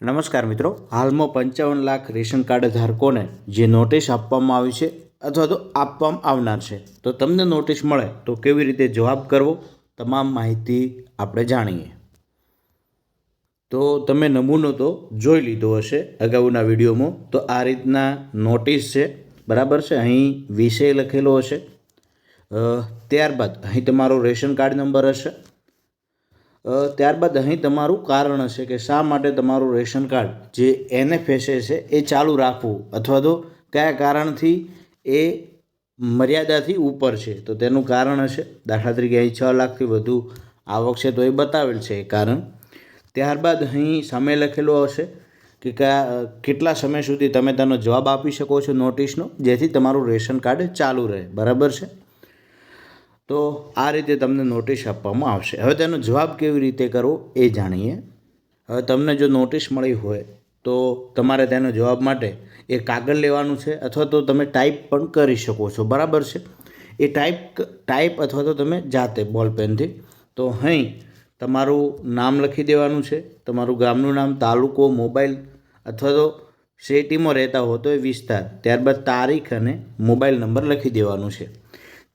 નમસ્કાર મિત્રો, હાલમાં પંચાવન લાખ રેશન કાર્ડ ધારકોને જે નોટિસ આપવામાં આવી છે અથવા તો આપવામાં આવનાર છે, તો તમને નોટિસ મળે તો કેવી રીતે જવાબ કરવો, તમામ માહિતી આપણે જાણીએ. તો તમે નમૂનો તો જોઈ લીધો હશે અગાઉના વિડીયોમાં, તો આ રીતના નોટિસ છે, બરાબર છે? અહીં વિષય લખેલો હશે. ત્યારબાદ અહીં તમારો રેશન કાર્ડ નંબર હશે. ત્યારબાદ અહીં તમારું કારણ હશે કે શા માટે તમારું રેશન કાર્ડ જે એનએફએસએ છે એ ચાલુ રાખવું? અથવા તો કયા કારણથી એ મર્યાદાથી ઉપર છે? તો તેનું કારણ હશે. દાખલા તરીકે અહીં છ લાખથી વધુ આવક છે તો એ બતાવેલ છે એ કારણ. ત્યારબાદ અહીં સામે લખેલો હશે કે કયા, કેટલા સમય સુધી તમે તેનો જવાબ આપી શકો છો નોટિસનો, જેથી તમારું રેશન કાર્ડ ચાલુ રહે. બરાબર છે? તો આ રીતે તમને નોટિસ આપવામાં આવશે. હવે તેનો જવાબ કેવી રીતે કરવો એ જાણીએ. હવે તમને જો નોટિસ મળી હોય તો તમારે તેનો જવાબ માટે એ કાગળ લેવાનું છે અથવા તો તમે ટાઈપ પણ કરી શકો છો. બરાબર છે? એ ટાઈપ ટાઈપ અથવા તો તમે જાતે બોલ પેનથી તો અહીં તમારું નામ લખી દેવાનું છે. તમારું ગામનું નામ, તાલુકો મોબાઈલ અથવા તો સિટીમાં રહેતા હો તો એ વિસ્તાર. ત્યારબાદ તારીખ અને મોબાઈલ નંબર લખી દેવાનું છે.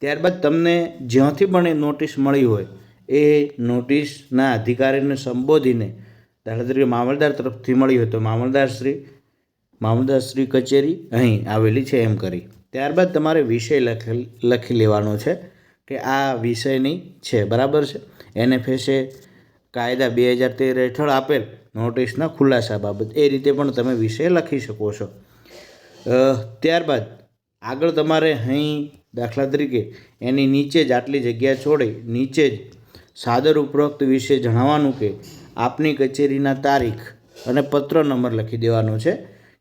ત્યારબાદ તમને જ્યાંથી પણ એ નોટિસ મળી હોય, એ નોટિસના અધિકારીને સંબોધીને દાખલા તરીકે મામલદાર તરફથી મળી હોય તો મામલદારશ્રી મામલદારશ્રી કચેરી અહીં આવેલી છે એમ કરી. ત્યારબાદ તમારે વિષય લખી લખી લેવાનો છે કે આ વિષયની છે, બરાબર છે? એનએફએસએ કાયદા બે હજાર તેર હેઠળ આપેલ નોટિસના ખુલાસા બાબત, એ રીતે પણ તમે વિષય લખી શકો છો. ત્યારબાદ આગળ તમારે અહીં દાખલા તરીકે એની નીચે જ આટલી જગ્યા છોડી, નીચે જ સાદર ઉપરોક્ત વિશે જણાવવાનું કે આપની કચેરીના તારીખ અને પત્ર નંબર લખી દેવાનો છે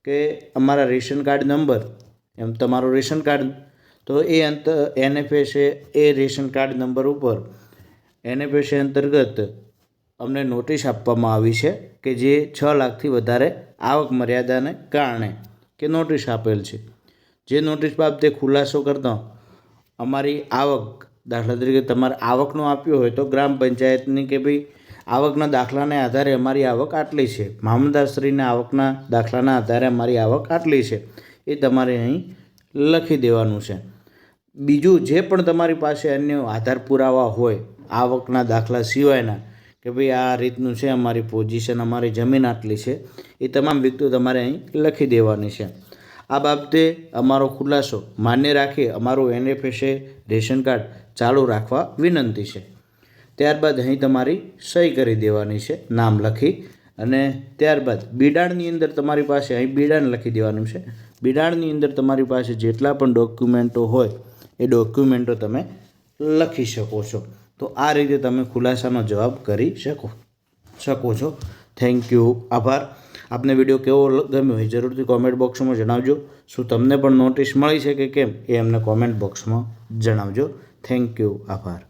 કે અમારા રેશન કાર્ડ નંબર, એમ તમારો રેશન કાર્ડ. તો એ અંત, NFS A ration card number ઉપર એનએફએસએ અંતર્ગત અમને નોટિસ આપવામાં આવી છે કે જે છ લાખથી વધારે આવક મર્યાદાને કારણે કે નોટિસ આપેલ છે. જે નોટિસ બાબતે ખુલાસો કરતા, અમારી આવક, દાખલા તરીકે તમારે આવકનો આપ્યો હોય તો ગ્રામ પંચાયતની કે ભાઈ આવકના દાખલાને આધારે અમારી આવક આટલી છે. મામલદારશ્રીના આવકના દાખલાના આધારે અમારી આવક આટલી છે. એ તમારે અહીં લખી દેવાનું છે. બીજું, જે પણ તમારી પાસે અન્ય આધાર પુરાવા હોય, આવકના દાખલા સિવાયના, કે ભાઈ આ રીતનું છે, અમારી પોઝિશન અમારી જમીન આટલી છે, એ તમામ વિગતો તમારે અહીં લખી દેવાની છે. આ બાબતે અમારો ખુલાસો માન્ય રાખી અમારું એનએફએસએ રેશન કાર્ડ ચાલુ રાખવા વિનંતી છે. ત્યારબાદ અહીં તમારી સહી કરી દેવાની છે, નામ લખી અને ત્યારબાદ બિડાણની અંદર તમારી પાસે અહીં બિડાણ લખી દેવાનું છે. બિડાણની અંદર તમારી પાસે જેટલા પણ ડોક્યુમેન્ટો હોય, એ ડોક્યુમેન્ટો તમે લખી શકો છો. તો આ રીતે તમે ખુલાસાનો જવાબ કરી શકો શકો છો. થેન્ક યુ આભાર. આપને વીડિયો કેવો ગમ્યો એ જરૂરથી કોમેન્ટ બોક્સમાં જણાવજો. શું તમને પણ નોટિસ મળી છે કે કેમ એ અમને કોમેન્ટ બોક્સમાં જણાવજો. થેન્ક યુ આભાર.